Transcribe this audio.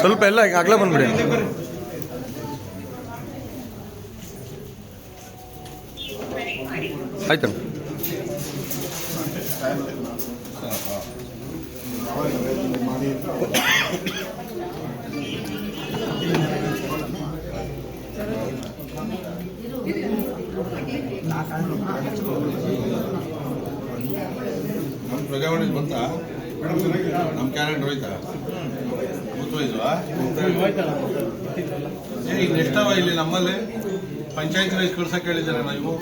ಸ್ವಲ್ಪ ಎಲ್ಲ ಆಗ್ಲೇ ಬಂದ್ಬಿಡಿ. ಆಯ್ತಣ್ಣ ನಮ್ಮ ಪ್ರಜಾವಾಣಿ ಬಂತಾ? ನಮ್ಮ ಕ್ಯಾಲೆಂಡರ್ ಹೋಯ್ತಾ? ಗೊತ್ತೋಯ್ತವಾ ಇಲ್ಲಿ ನಮ್ಮಲ್ಲಿ? ಪಂಚಾಯತ್ ರೈಸ್ ಕಳ್ಸಕ್ಕೆ ಹೇಳಿದ್ದಾರೆ ನಾವು